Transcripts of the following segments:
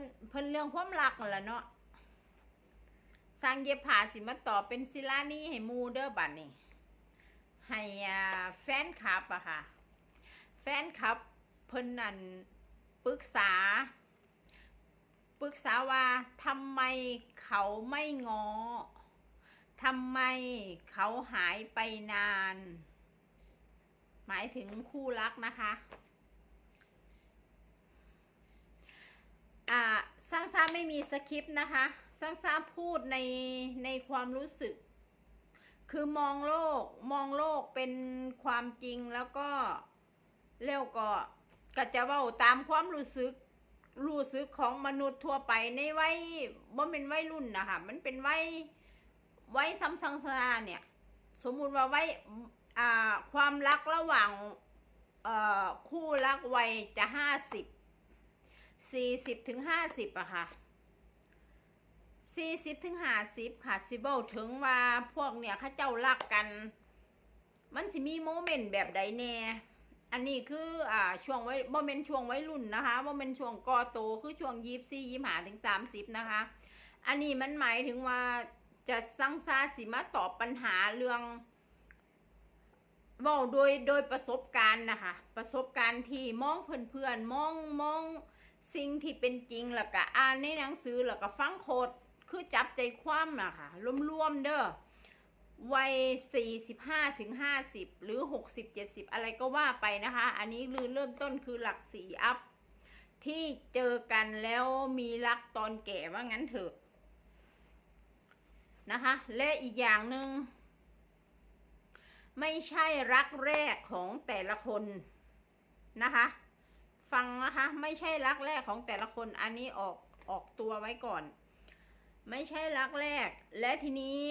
นเพิ่นเรื่องความรักนั่นแหละเนาะสร้างเย็บผ้าสิมาตอบเป็นศิลานี้ให้มูเด้อบัดนี้ให้แฟนคลับอะค่ะ แฟนคลับเพิ่นนั่นปรึกษาปรึกษาว่าทำไมเขาไม่งอทำไมเขาหายไปนาน หมายถึงคู่รักนะคะ อ่าสร้างซ่า ไม่มีสคริปต์นะคะสร้างซ่าพูดในในความรู้สึก คือมองโลกมองโลกเป็นความจริงแล้วก็เร็วก็ก็จะว่าตามความรู้สึกรู้สึกของมนุษย์ทั่วไปในวัยว่าเป็นวัยรุ่นนะคะมันเป็นวัยวัยซัมซังซาเนี่ย สมมุติว่าวัยความรักระหว่างคู่รักวัยจะห้าสิบ สี่สิบถึงห้าสิบอะค่ะสี่สิบถึงห้าสิบค่ะสิเบลถึงว่าพวกเนี่ยเข้าเจ้ารักกัน มันสิมีโมเมนต์แบบใดแน่อันนี้คืออ่าช่วงไว้โมเมนต์ช่วงวัยรุ่นนะคะโมเมนต์ช่วงกอโตคือช่วงยี่สี่ยี่ห้าถึงสามสิบนะคะ อันนี้มันหมายถึงว่าจะสร้างซาสิมาตอบปัญหาเรื่องว่าโดยโดยประสบการณ์นะคะ ประสบการณ์ที่มองเพื่อนๆมองมอง สิ่งที่เป็นจริงแล้วก็อ่านในหนังสือแล้วก็ฟังโคดคือจับใจความนะคะรวมๆเด้อวัย 45ถึง50 หรือ 60 70 อะไรก็ว่าไปนะคะ อันนี้ลือเริ่มต้นคือหลักสี่อัพ ที่เจอกันแล้วมีรักตอนแก่ว่างั้นเถอะ นะคะ และอีกอย่างหนึ่งไม่ใช่รักแรกของแต่ละคนนะคะ ฟังนะคะ ไม่ใช่รักแรกของแต่ละคนอันนี้ออกออกตัวไว้ก่อน ไม่ใช่รักแรก และทีนี้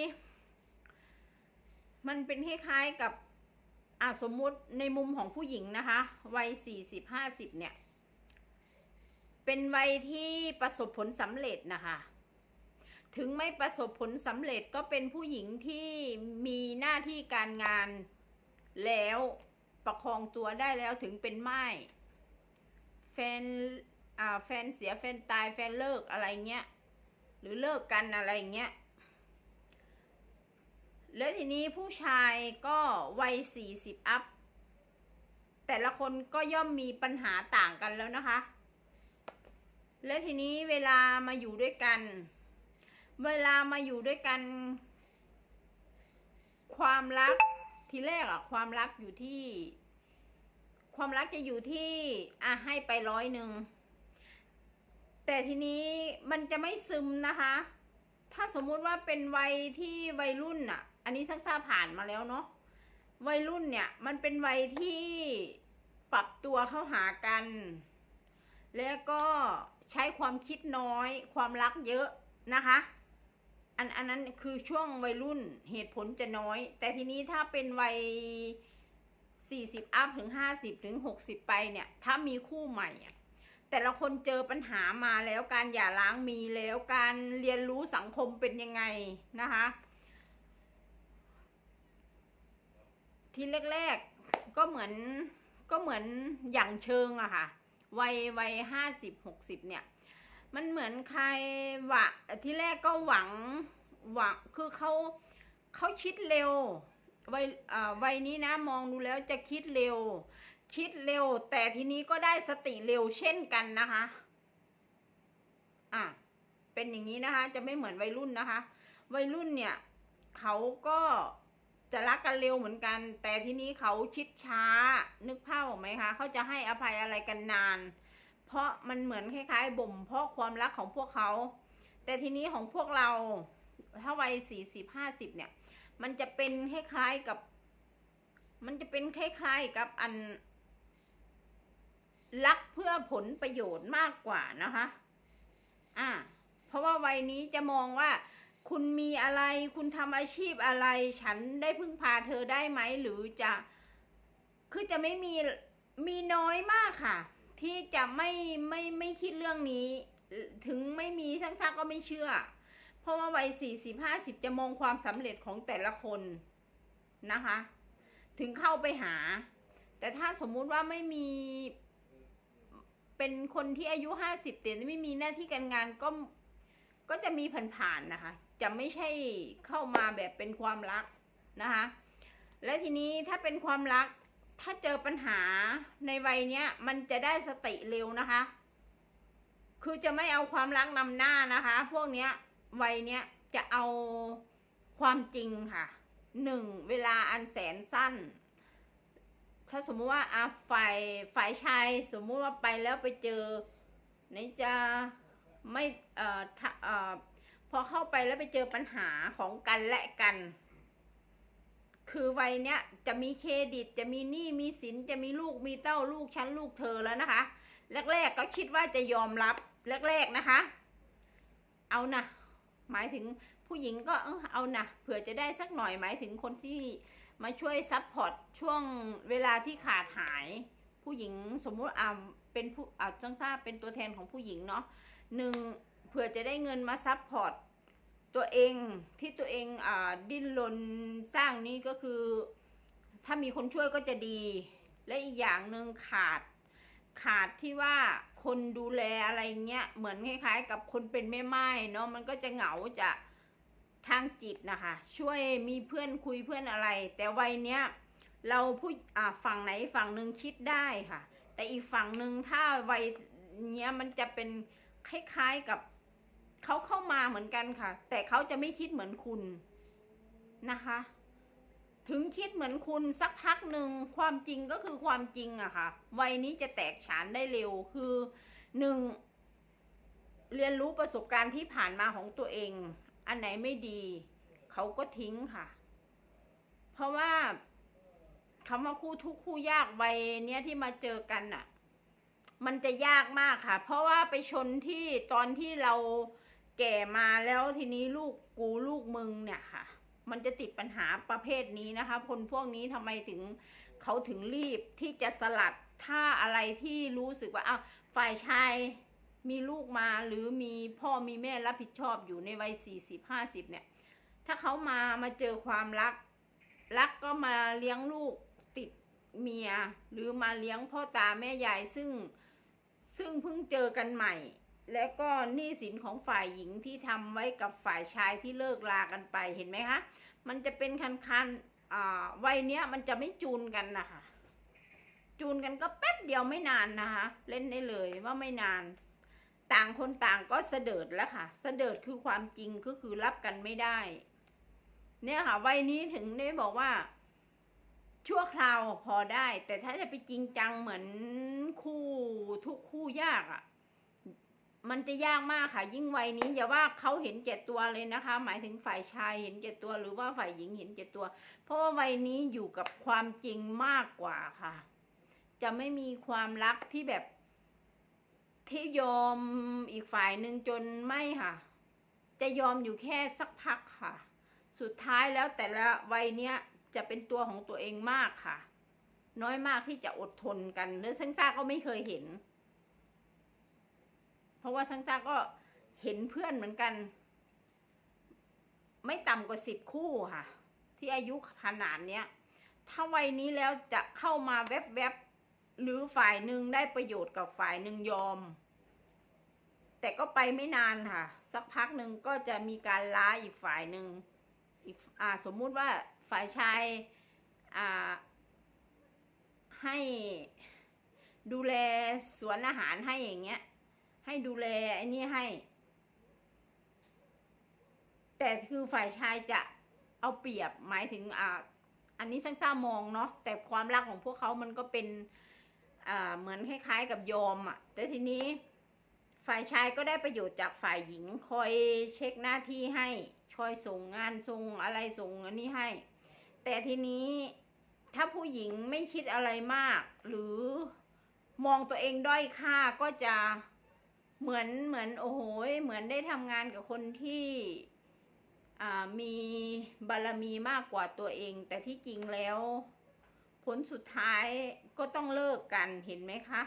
มันเป็นคล้ายๆกับอะสมมุติในมุมของผู้หญิงนะคะวัยสี่สิบห้าสิบเนี่ย เป็นวัยที่ประสบผลสำเร็จนะคะ ถึงไม่ประสบผลสำเร็จก็เป็นผู้หญิงที่มีหน้าที่การงานแล้วประคองตัวได้แล้วถึงเป็นไม้ นอ่าแฟนเสียแฟนตายแฟนเลิกอะไรเงี้ย หรือเลิกกันอะไรเงี้ย แล้วทีนี้ผู้ชายก็วัยสี่สิบอัพ แต่ละคนก็ย่อมมีปัญหาต่างกันแล้วนะคะ แล้วทีนี้เวลามาอยู่ด้วยกัน เวลามาอยู่ด้วยกัน ความรักทีแรกอะความรักอยู่ที่ ความรักจะอยู่ที่อะให้ไปร้อยหนึ่ง แต่ทีนี้มันจะไม่ซึมนะคะ ถ้าสมมุติว่าเป็นวัยที่วัยรุ่นอะอันนี้ซักซาผ่านมาแล้วเนาะวัยรุ่นเนี่ย มันเป็นวัยที่ปรับตัวเข้าหากัน แล้วก็ใช้ความคิดน้อย ความรักเยอะนะคะ อันอันนั้นคือช่วงวัยรุ่นเหตุผลจะน้อย แต่ทีนี้ถ้าเป็นวัย 40 อัพถึง 50 ถึง 60 ไปเนี่ย ถ้ามีคู่ใหม่อะแต่ละคนเจอปัญหามาแล้วการหย่าร้างมีแล้วการเรียนรู้สังคมเป็นยังไงนะคะ ทีแรกๆก็เหมือนก็เหมือนอย่างเชิงอะค่ะ วัยวัยห้าสิบหกสิบเนี่ย มันเหมือนใครหวะที่แรกก็หวังหวังคือเขาเขาคิดเร็ว วัยอ่าวัยนี้นะมองดูแล้วจะคิดเร็ว คิดเร็ว แต่ทีนี้ก็ได้สติเร็วเช่นกันนะคะ อะเป็นอย่างนี้นะคะ จะไม่เหมือนวัยรุ่นนะคะ วัยรุ่นเนี่ย เขาก็จะรักกันเร็วเหมือนกัน แต่ทีนี้เขาคิดช้านึกภาพออกไหมคะเขาจะให้อภัยอะไรกันนาน เพราะมันเหมือนคล้ายๆบ่ม เพราะความรักของพวกเขา แต่ทีนี้ของพวกเราถ้าวัยสี่สิบห้าสิบเนี่ย มันจะเป็นคล้ายๆกับ มันจะเป็นคล้ายๆกับอันรักเพื่อผลประโยชน์มากกว่านะคะ อ่า เพราะว่าวัยนี้จะมองว่า คุณมีอะไร คุณทำอาชีพอะไร ฉันได้พึ่งพาเธอได้ไหม หรือจะ คือจะไม่มี มีน้อยมากค่ะ ที่จะไม่ไม่ไม่คิดเรื่องนี้ ถึงไม่มีทั้งทักก็ไม่เชื่อ เพราะว่าวัยสี่สิบห้าสิบจะมองความสำเร็จของแต่ละคนนะคะ ถึงเข้าไปหา แต่ถ้าสมมุติว่าไม่มี เป็นคนที่อายุห้าสิบแต่ไม่มีหน้าที่การงานก็ก็จะมีผ่านๆนะคะ จะไม่ใช่เข้ามาแบบเป็นความรักนะคะ และทีนี้ถ้าเป็นความรัก ถ้าเจอปัญหาในวัยเนี้ย มันจะได้สติเร็วนะคะ คือจะไม่เอาความรักนำหน้านะคะ พวกเนี้ย วัยเนี้ยจะเอาความจริงค่ะหนึ่งเวลาอันแสนสั้น ถ้าสมมุติว่าอะฝ่ายฝ่ายชายสมมุติว่าไปแล้วไปเจอไหนจะไม่เอ่อถ้าเอ่อพอเข้าไปแล้วไปเจอปัญหาของกันและกัน คือวัยเนี้ยจะมีเครดิตจะมีหนี้มีสินจะมีลูกมีเต้าลูกชั้นลูกเธอแล้วนะคะ แรกๆก็คิดว่าจะยอมรับแรกๆนะคะ เอานะ หมายถึงผู้หญิงก็เออเอานะเผื่อจะได้สักหน่อยหมายถึงคนที่มาช่วยซัพพอร์ตช่วงเวลาที่ขาดหาย ผู้หญิงสมมุติอ่าเป็นผู้อ่าจังทราบเป็นตัวแทนของผู้หญิงเนาะหนึ่งเผื่อจะได้เงินมาซัพพอร์ตตัวเองที่ตัวเองอ่าดิ้นรนสร้างนี้ก็คือ ถ้ามีคนช่วยก็จะดี และอีกอย่างหนึ่งขาดขาดที่ว่า คนดูแลอะไรเงี้ยเหมือนคล้ายๆ กับคนเป็นแม่ไม้เนาะมันก็จะเหงาจะทางจิตนะคะ ช่วยมีเพื่อนคุยเพื่อนอะไร แต่วัยเนี้ยเราผู้อ่าฝั่งไหนฝั่งหนึ่งคิดได้ค่ะ แต่อีกฝั่งหนึ่งถ้าวัยเนี้ยมันจะเป็นคล้ายๆกับเขาเข้ามาเหมือนกันค่ะ แต่เขาจะไม่คิดเหมือนคุณนะคะ ถึงคิดเหมือนคุณสักพักหนึ่งความจริงก็คือความจริงอะค่ะ วัยนี้จะแตกฉานได้เร็วคือหนึ่งเรียนรู้ประสบการณ์ที่ผ่านมาของตัวเอง อันไหนไม่ดี เขาก็ทิ้งค่ะ เพราะว่าคำว่าคู่ทุกคู่ยากวัยเนี้ยที่มาเจอกันอะมันจะยากมากค่ะ เพราะว่าไปชนที่ตอนที่เราแก่มาแล้วทีนี้ลูกกูลูกมึงเนี่ยค่ะ มันจะติดปัญหาประเภทนี้นะคะ คนพวกนี้ทำไมถึงเขาถึงรีบที่จะสลัดถ้าอะไรที่รู้สึกว่าอ้าวฝ่ายชายมีลูกมาหรือมีพ่อมีแม่รับผิดชอบอยู่ในวัยสี่สิบห้าสิบเนี่ย ถ้าเขามามาเจอความรัก รักก็มาเลี้ยงลูกติดเมีย หรือมาเลี้ยงพ่อตาแม่ยายซึ่งซึ่งเพิ่งเจอกันใหม่ แล้วก็หนี้สินของฝ่ายหญิงที่ทำไว้กับฝ่ายชายที่เลิกลากันไปเห็นไหมคะ มันจะเป็นคันคันๆวัยเนี้ยมันจะไม่จูนกันนะคะ จูนกันก็แป๊บเดียวไม่นานนะคะ เล่นได้เลยว่าไม่นาน ต่างคนต่างก็เสดิร์ดแล้วค่ะ เสดิร์ดคือความจริงก็คือรับกันไม่ได้ เนี่ยค่ะวัยนี้ถึงได้บอกว่า ชั่วคราวพอได้ แต่ถ้าจะไปจริงจังเหมือนคู่ทุกคู่ยากอะ่ะ มันจะยากมากค่ะ ยิ่งวัยนี้อย่าว่าเขาเห็นแก่ตัวเลยนะคะ หมายถึงฝ่ายชายเห็นแก่ตัวหรือว่าฝ่ายหญิงเห็นแก่ตัว เพราะว่าวัยนี้อยู่กับความจริงมากกว่าค่ะ จะไม่มีความรักที่แบบที่ยอมอีกฝ่ายหนึ่งจนไม่ค่ะ จะยอมอยู่แค่สักพักค่ะ สุดท้ายแล้วแต่ละวัยเนี้ยจะเป็นตัวของตัวเองมากค่ะ น้อยมากที่จะอดทนกันเนื้อซังซ่าก็ไม่เคยเห็น เพราะว่าซังซ่าก็เห็นเพื่อนเหมือนกัน ไม่ต่ำกว่าสิบคู่ค่ะ ที่อายุขนาดเนี้ย ถ้าวัยนี้แล้วจะเข้ามาแวบๆหรือฝ่ายหนึ่งได้ประโยชน์กับฝ่ายหนึ่งยอม แต่ก็ไปไม่นานค่ะ สักพักหนึ่งก็จะมีการล้าอีกฝ่ายหนึ่งอีกอ่าสมมุติว่าฝ่ายชายอ่าให้ดูแลสวนอาหารให้อย่างเงี้ย ให้ดูแลไอ้นี่ให้ แต่คือฝ่ายชายจะเอาเปรียบหมายถึงอ่าอันนี้ซังซ่ามองเนาะแต่ความรักของพวกเขามันก็เป็นอ่าเหมือนคล้ายๆกับโยมอะ่ะแต่ทีนี้ฝ่ายชายก็ได้ประโยชน์จากฝ่ายหญิงคอยเช็คหน้าที่ให้คอยส่งงานส่งอะไรส่งอันนี้ให้ แต่ทีนี้ถ้าผู้หญิงไม่คิดอะไรมาก หรือมองตัวเองด้อยค่าก็จะ เหมือนเหมือนโอ้โหเหมือนได้ทำงานกับคนที่มีบารมีมากกว่าตัวเอง แต่ที่จริงแล้ว ผลสุดท้ายก็ต้องเลิกกันเห็นไหมคะ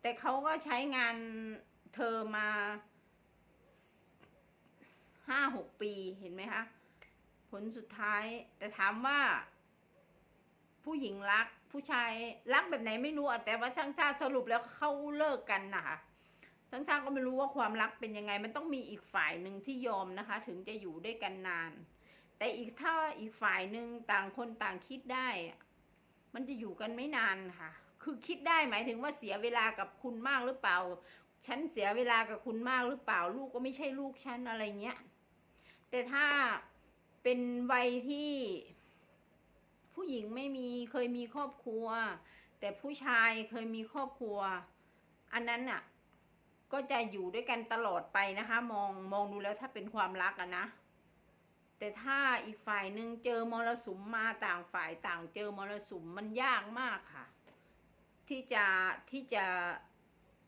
แต่เขาก็ใช้งานเธอมาห้าหกปีเห็นไหมคะ ผลสุดท้าย แต่ถามว่า ผู้หญิงรัก ผู้ชายรักแบบไหนไม่รู้แต่ว่าช่างชาติสรุปแล้วเขาเลิกกันนะคะ ช่างชาติก็ไม่รู้ว่าความรักเป็นยังไง มันต้องมีอีกฝ่ายหนึ่งที่ยอมนะคะ ถึงจะอยู่ด้วยกันนาน แต่อีกถ้าอีกฝ่ายหนึ่งต่างคนต่างคิดได้ มันจะอยู่กันไม่นานค่ะ คือคิดได้หมายถึงว่าเสียเวลากับคุณมากหรือเปล่า ฉันเสียเวลากับคุณมากหรือเปล่า ลูกก็ไม่ใช่ลูกฉันอะไรเงี้ย แต่ถ้าเป็นวัยที่ ผู้หญิงไม่มีเคยมีครอบครัว แต่ผู้ชายเคยมีครอบครัว อันนั้นอะ ก็จะอยู่ด้วยกันตลอดไปนะคะ มองมองดูแล้วถ้าเป็นความรักอะนะ แต่ถ้าอีกฝ่ายหนึ่งเจอมรสุมมาต่างฝ่ายต่างเจอมรสุมมันยากมากค่ะ ที่จะที่จะ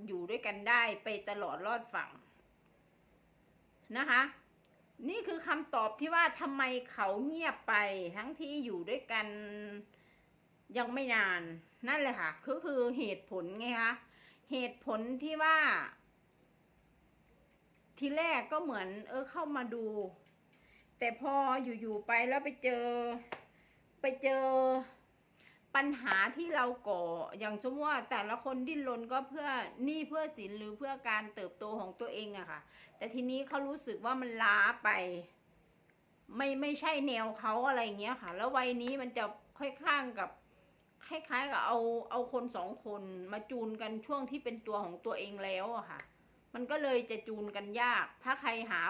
อยู่ด้วยกันได้ไปตลอดรอดฝั่งนะคะ นี่คือคำตอบที่ว่าทำไมเขาเงียบไปทั้งที่อยู่ด้วยกันยังไม่นานนั่นเลยค่ะก็คือเหตุผลไงคะเหตุผลที่ว่า ทีแรกก็เหมือน เออเข้ามาดู แต่พออยู่ๆไปแล้วไปเจอ ไปเจอปัญหาที่เราก่อ อย่างสมมติว่าแต่ละคนดิ้นรนก็เพื่อหนี้เพื่อสินหรือเพื่อการเติบโตของตัวเองอะค่ะ แต่ทีนี้เขารู้สึกว่ามันล้าไป ไม่ไม่ใช่แนวเขาอะไรเงี้ยค่ะ แล้ววัยนี้มันจะค่อยข้างกับคล้ายๆกับเอาเอาคนสองคนมาจูนกันช่วงที่เป็นตัวของตัวเองแล้วอะค่ะ มันก็เลยจะจูนกันยาก ถ้าใครหา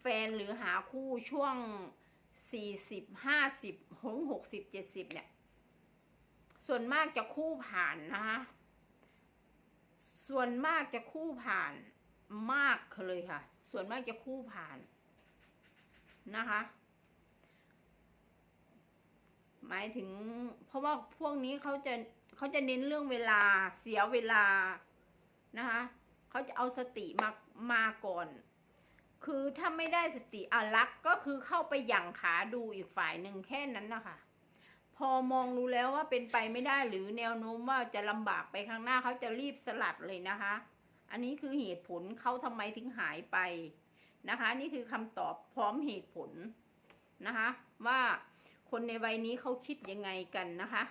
แฟนหรือหาคู่ช่วงสี่สิบห้าสิบหงหกสิบเจ็ดสิบเนี่ย ส่วนมากจะคู่ผ่านนะคะส่วนมากจะคู่ผ่านมากเลยค่ะ ส่วนมากจะคู่ผ่านนะคะ หมายถึง เพราะว่าพวกนี้เขาจะเขาจะเน้นเรื่องเวลาเสียเวลานะคะ เขาจะเอาสติมามาก่อน คือถ้าไม่ได้สติอะรักก็คือเข้าไปหยั่งขาดูอีกฝ่ายหนึ่งแค่นั้นนะคะพอมองรู้แล้วว่าเป็นไปไม่ได้หรือแนวโน้มว่าจะลำบากไปข้างหน้าเขาจะรีบสลัดเลยนะคะ อันนี้คือเหตุผลเขาทำไมถึงหายไปนะคะ นี่คือคำตอบพร้อมเหตุผลนะคะ ว่าคนในวัยนี้เขาคิดยังไงกันนะคะ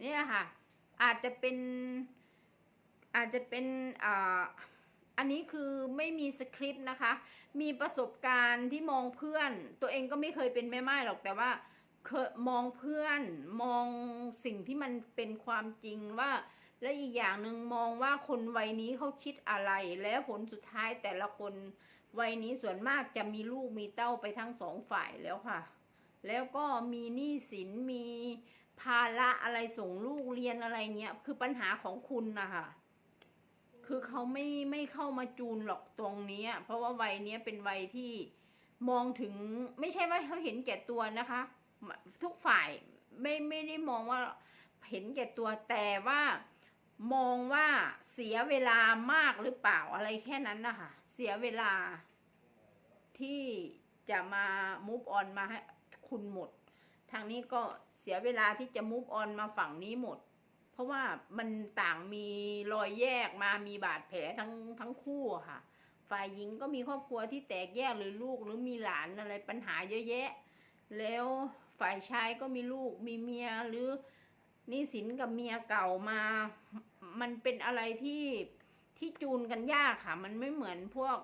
เนี่ยค่ะ อาจจะเป็น อาจจะเป็นอันนี้คือไม่มีสคริปต์นะคะ มีประสบการณ์ที่มองเพื่อน ตัวเองก็ไม่เคยเป็นแม่ไม้หรอกแต่ว่าเคมองเพื่อนมองสิ่งที่มันเป็นความจริงว่า และอีกอย่างหนึ่งมองว่าคนวัยนี้เขาคิดอะไร แล้วผลสุดท้ายแต่ละคนวัยนี้ส่วนมากจะมีลูกมีเต้าไปทั้งสองฝ่ายแล้วค่ะ แล้วก็มีหนี้สินมีภาระอะไรส่งลูกเรียนอะไรเงี้ยคือปัญหาของคุณนะคะ คือเขาไม่ไม่เข้ามาจูนหรอกตรงนี้ เพราะว่าวัยนี้เป็นวัยที่มองถึงไม่ใช่ว่าเขาเห็นแก่ตัวนะคะ ทุกฝ่ายไม่ไม่ได้มองว่าเห็นแก่ตัวแต่ว่ามองว่าเสียเวลามากหรือเปล่าอะไรแค่นั้นนะคะเสียเวลาที่จะมามูฟออนมาให้คุณหมด ทางนี้ก็เสียเวลาที่จะมูฟออนมาฝั่งนี้หมด เพราะว่ามันต่างมีรอยแยกมามีบาดแผลทั้งทั้งคู่ค่ะ ฝ่ายหญิงก็มีครอบครัวที่แตกแยกหรือลูกหรือมีหลานอะไรปัญหาเยอะแยะ แล้วฝ่ายชายก็มีลูกมีเมียหรือนี่สินกับเมียเก่ามา มันเป็นอะไรที่ที่จูนกันยากค่ะ มันไม่เหมือนพวก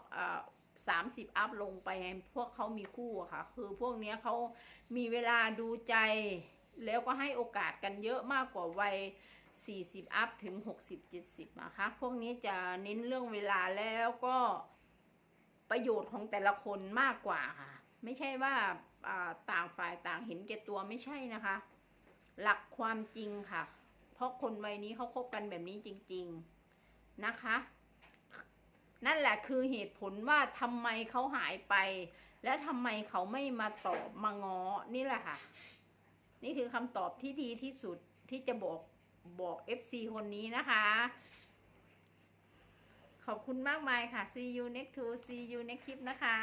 สามสิบอัพลงไปพวกเขามีคู่ค่ะ คือพวกเนี้ยเขามีเวลาดูใจ แล้วก็ให้โอกาสกันเยอะมากกว่าวัย สี่สิบอัพถึงหกสิบเจ็ดสิบนะคะ พวกนี้จะเน้นเรื่องเวลาแล้วก็ประโยชน์ของแต่ละคนมากกว่าค่ะ ไม่ใช่ว่าต่างฝ่ายต่างเห็นแก่ตัวไม่ใช่นะคะ หลักความจริงค่ะ เพราะคนวัยนี้เขาคบกันแบบนี้จริง ๆนะคะ นั่นแหละคือเหตุผลว่าทำไมเขาหายไป และทำไมเขาไม่มาตอบมางอนี่แหละค่ะ นี่คือคำตอบที่ดีที่สุดที่จะบอก บอก FC คนนี้นะคะ ขอบคุณมากมายค่ะ see you next to see you next clip นะคะ